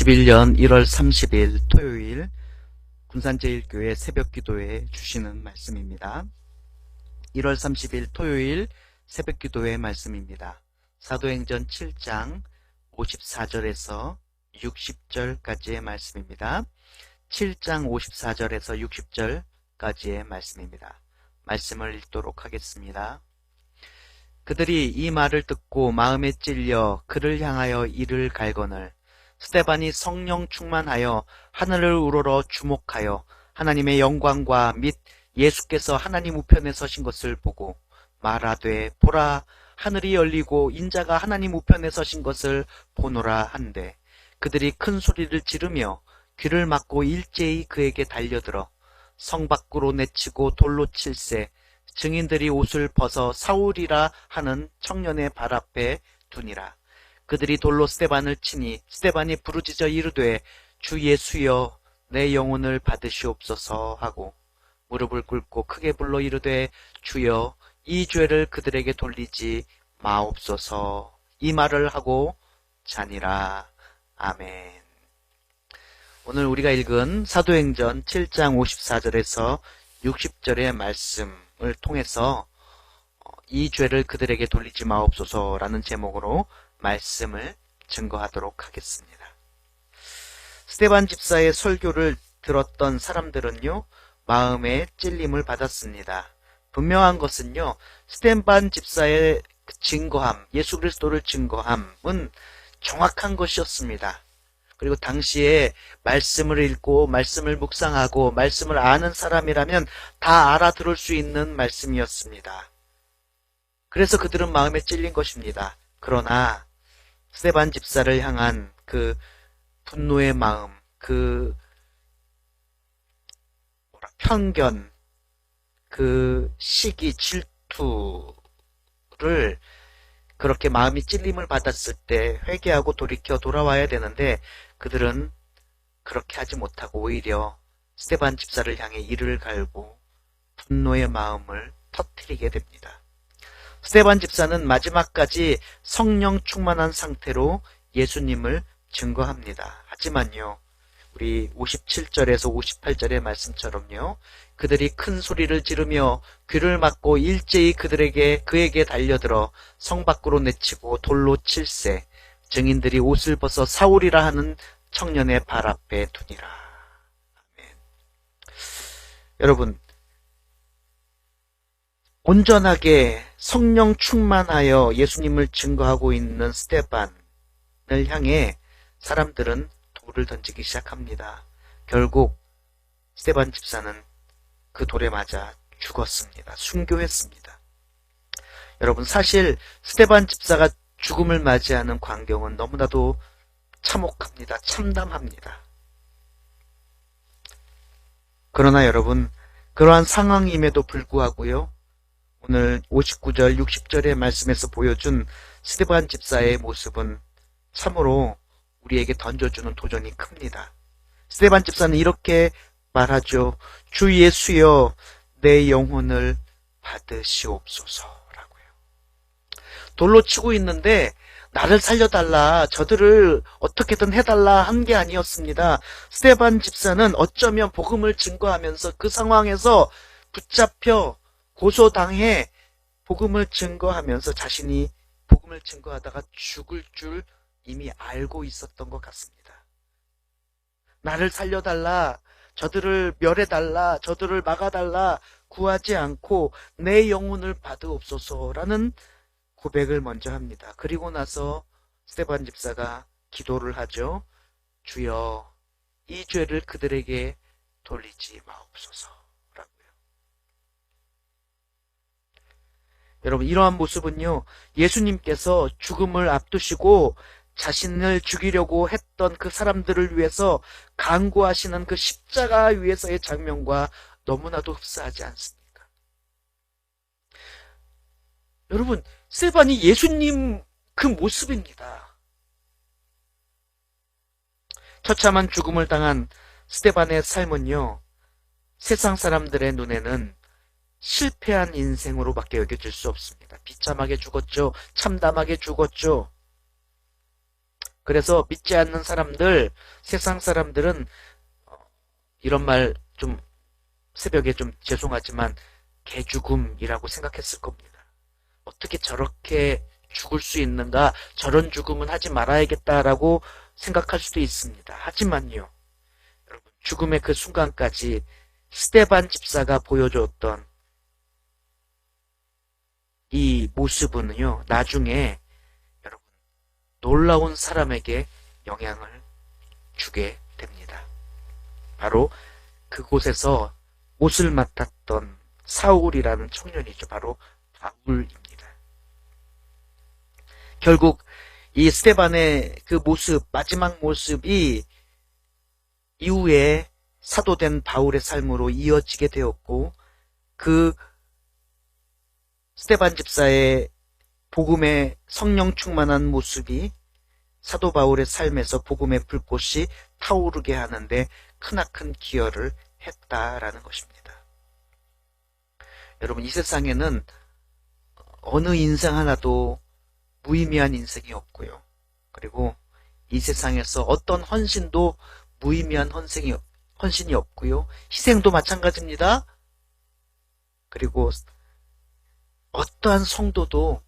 2021년 1월 30일 토요일 군산제일교회 새벽기도에 주시는 말씀입니다. 1월 30일 토요일 새벽기도의 말씀입니다. 사도행전 7장 54절에서 60절까지의 말씀입니다. 7장 54절에서 60절까지의 말씀입니다. 말씀을 읽도록 하겠습니다. 그들이 이 말을 듣고 마음에 찔려 그를 향하여 이를 갈거늘 스테반이 성령 충만하여 하늘을 우러러 주목하여 하나님의 영광과 및 예수께서 하나님 우편에 서신 것을 보고 말하되 보라 하늘이 열리고 인자가 하나님 우편에 서신 것을 보노라 한데 그들이 큰 소리를 지르며 귀를 막고 일제히 그에게 달려들어 성 밖으로 내치고 돌로 칠세 증인들이 옷을 벗어 사울이라 하는 청년의 발 앞에 두니라 그들이 돌로 스테반을 치니 스테반이 부르짖어 이르되 주 예수여 내 영혼을 받으시옵소서 하고 무릎을 꿇고 크게 불러 이르되 주여 이 죄를 그들에게 돌리지 마옵소서. 이 말을 하고 자니라. 아멘. 오늘 우리가 읽은 사도행전 7장 54절에서 60절의 말씀을 통해서 어, 이 죄를 그들에게 돌리지 마옵소서라는 제목으로 말씀을 증거하도록 하겠습니다. 스테반 집사의 설교를 들었던 사람들은요, 마음에 찔림을 받았습니다. 분명한 것은요, 스테반 집사의 증거함, 예수 그리스도를 증거함은 정확한 것이었습니다. 그리고 당시에 말씀을 읽고 말씀을 묵상하고 말씀을 아는 사람이라면 다 알아들을 수 있는 말씀이었습니다. 그래서 그들은 마음에 찔린 것입니다. 그러나 스테반 집사를 향한 그 분노의 마음, 그 편견, 그 시기, 질투를 그렇게 마음이 찔림을 받았을 때 회개하고 돌이켜 돌아와야 되는데 그들은 그렇게 하지 못하고 오히려 스테반 집사를 향해 이를 갈고 분노의 마음을 터뜨리게 됩니다. 스테반 집사는 마지막까지 성령 충만한 상태로 예수님을 증거합니다. 하지만요, 우리 57절에서 58절의 말씀처럼요, 그들이 큰 소리를 지르며 귀를 막고 일제히 그들에게 그에게 달려들어 성 밖으로 내치고 돌로 칠세 증인들이 옷을 벗어 사울이라 하는 청년의 발 앞에 두니라. 아멘. 여러분 온전하게 성령 충만하여 예수님을 증거하고 있는 스테반을 향해 사람들은 돌을 던지기 시작합니다. 결국 스테반 집사는 그 돌에 맞아 죽었습니다. 순교했습니다. 여러분 사실 스테반 집사가 죽음을 맞이하는 광경은 너무나도 참혹합니다. 참담합니다. 그러나 여러분 그러한 상황임에도 불구하고요. 오늘 59절, 60절의 말씀에서 보여준 스테반 집사의 모습은 참으로 우리에게 던져주는 도전이 큽니다. 스테반 집사는 이렇게 말하죠. 주 예수여 내 영혼을 받으시옵소서라고요. 돌로 치고 있는데 나를 살려달라, 저들을 어떻게든 해달라 한 게 아니었습니다. 스테반 집사는 어쩌면 복음을 증거하면서 그 상황에서 붙잡혀 고소당해 복음을 증거하면서 자신이 복음을 증거하다가 죽을 줄 이미 알고 있었던 것 같습니다. 나를 살려달라, 저들을 멸해달라, 저들을 막아달라, 구하지 않고 내 영혼을 받으옵소서라는 고백을 먼저 합니다. 그리고 나서 스테반 집사가 기도를 하죠. 주여, 이 죄를 그들에게 돌리지 마옵소서. 여러분, 이러한 모습은요, 예수님께서 죽음을 앞두시고 자신을 죽이려고 했던 그 사람들을 위해서 강구하시는 그 십자가 위에서의 장면과 너무나도 흡사하지 않습니까? 여러분, 스테반이 예수님 그 모습입니다. 처참한 죽음을 당한 스테반의 삶은요, 세상 사람들의 눈에는 실패한 인생으로밖에 여겨질 수 없습니다. 비참하게 죽었죠. 참담하게 죽었죠. 그래서 믿지 않는 사람들, 세상 사람들은 어, 이런 말 좀 새벽에 좀 죄송하지만 개죽음이라고 생각했을 겁니다. 어떻게 저렇게 죽을 수 있는가? 저런 죽음은 하지 말아야겠다라고 생각할 수도 있습니다. 하지만요. 여러분, 죽음의 그 순간까지 스테반 집사가 보여줬던 이 모습은요, 나중에 여러분, 놀라운 사람에게 영향을 주게 됩니다. 바로 그곳에서 옷을 맡았던 사울이라는 청년이죠. 바로 바울입니다. 결국 이 스테반의 그 모습, 마지막 모습이 이후에 사도된 바울의 삶으로 이어지게 되었고, 그 스테반 집사의 복음의 성령 충만한 모습이 사도 바울의 삶에서 복음의 불꽃이 타오르게 하는데 크나큰 기여를 했다라는 것입니다. 여러분, 이 세상에는 어느 인생 하나도 무의미한 인생이 없고요. 그리고 이 세상에서 어떤 헌신도 무의미한 헌생이, 헌신이 없고요. 희생도 마찬가지입니다. 그리고 어떠한 성도도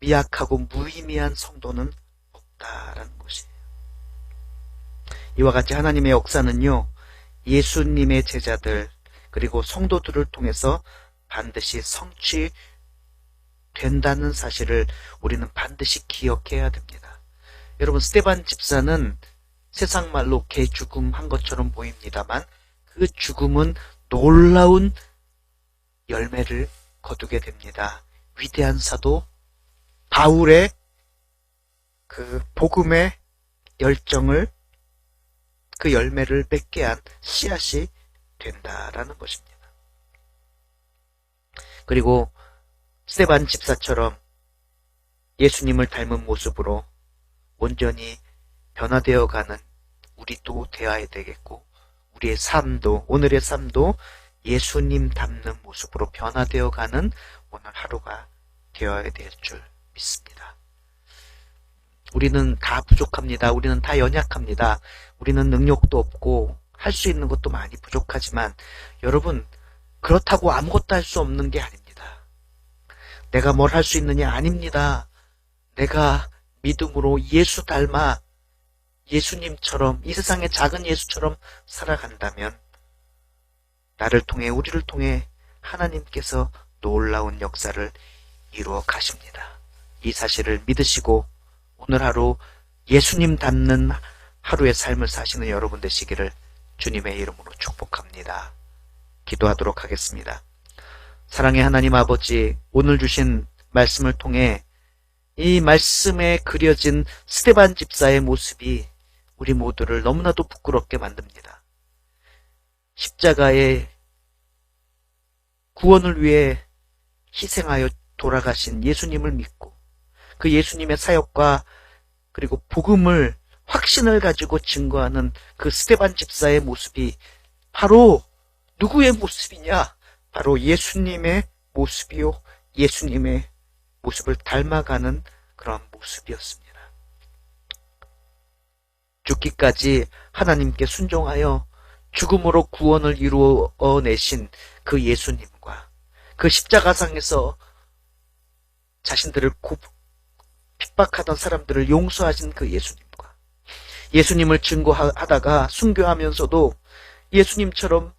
미약하고 무의미한 성도는 없다라는 것이에요. 이와 같이 하나님의 역사는요, 예수님의 제자들, 그리고 성도들을 통해서 반드시 성취된다는 사실을 우리는 반드시 기억해야 됩니다. 여러분, 스테반 집사는 세상 말로 개 죽음 한 것처럼 보입니다만, 그 죽음은 놀라운 열매를 거두게 됩니다. 위대한 사도 바울의 그 복음의 열정을 그 열매를 맺게 한 씨앗이 된다라는 것입니다. 그리고 스테반 집사처럼 예수님을 닮은 모습으로 온전히 변화되어 가는 우리도 되어야 되겠고 우리의 삶도 오늘의 삶도 예수님 닮는 모습으로 변화되어 가는 오늘 하루가 되어야 될 줄 믿습니다. 우리는 다 부족합니다. 우리는 다 연약합니다. 우리는 능력도 없고 할 수 있는 것도 많이 부족하지만 여러분 그렇다고 아무것도 할 수 없는 게 아닙니다. 내가 뭘 할 수 있느냐 아닙니다. 내가 믿음으로 예수 닮아 예수님처럼 이 세상의 작은 예수처럼 살아간다면 나를 통해 우리를 통해 하나님께서 놀라운 역사를 이루어 가십니다. 이 사실을 믿으시고 오늘 하루 예수님 닮는 하루의 삶을 사시는 여러분 되시기를 주님의 이름으로 축복합니다. 기도하도록 하겠습니다. 사랑의 하나님 아버지, 오늘 주신 말씀을 통해 이 말씀에 그려진 스테반 집사의 모습이 우리 모두를 너무나도 부끄럽게 만듭니다. 십자가의 구원을 위해 희생하여 돌아가신 예수님을 믿고 그 예수님의 사역과 그리고 복음을 확신을 가지고 증거하는 그 스테반 집사의 모습이 바로 누구의 모습이냐? 바로 예수님의 모습이요. 예수님의 모습을 닮아가는 그런 모습이었습니다. 죽기까지 하나님께 순종하여 죽음으로 구원을 이루어내신 그 예수님과 그 십자가상에서 자신들을 핍박하던 사람들을 용서하신 그 예수님과 예수님을 증거하다가 순교하면서도 예수님처럼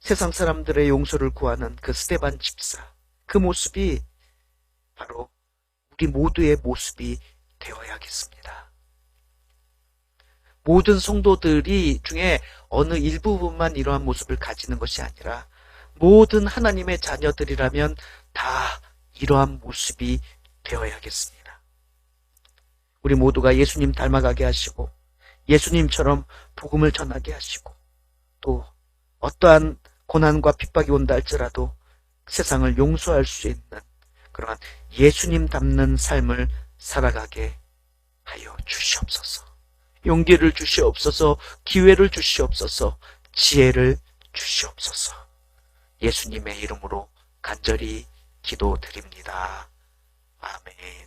세상 사람들의 용서를 구하는 그 스테반 집사 그 모습이 바로 우리 모두의 모습이 되어야겠습니다. 모든 성도들이 중에 어느 일부분만 이러한 모습을 가지는 것이 아니라 모든 하나님의 자녀들이라면 다 이러한 모습이 되어야겠습니다. 우리 모두가 예수님 닮아가게 하시고 예수님처럼 복음을 전하게 하시고 또 어떠한 고난과 핍박이 온다 할지라도 세상을 용서할 수 있는 그러한 예수님 닮는 삶을 살아가게 하여 주시옵소서. 용기를 주시옵소서, 기회를 주시옵소서, 지혜를 주시옵소서. 예수님의 이름으로 간절히 기도드립니다. 아멘.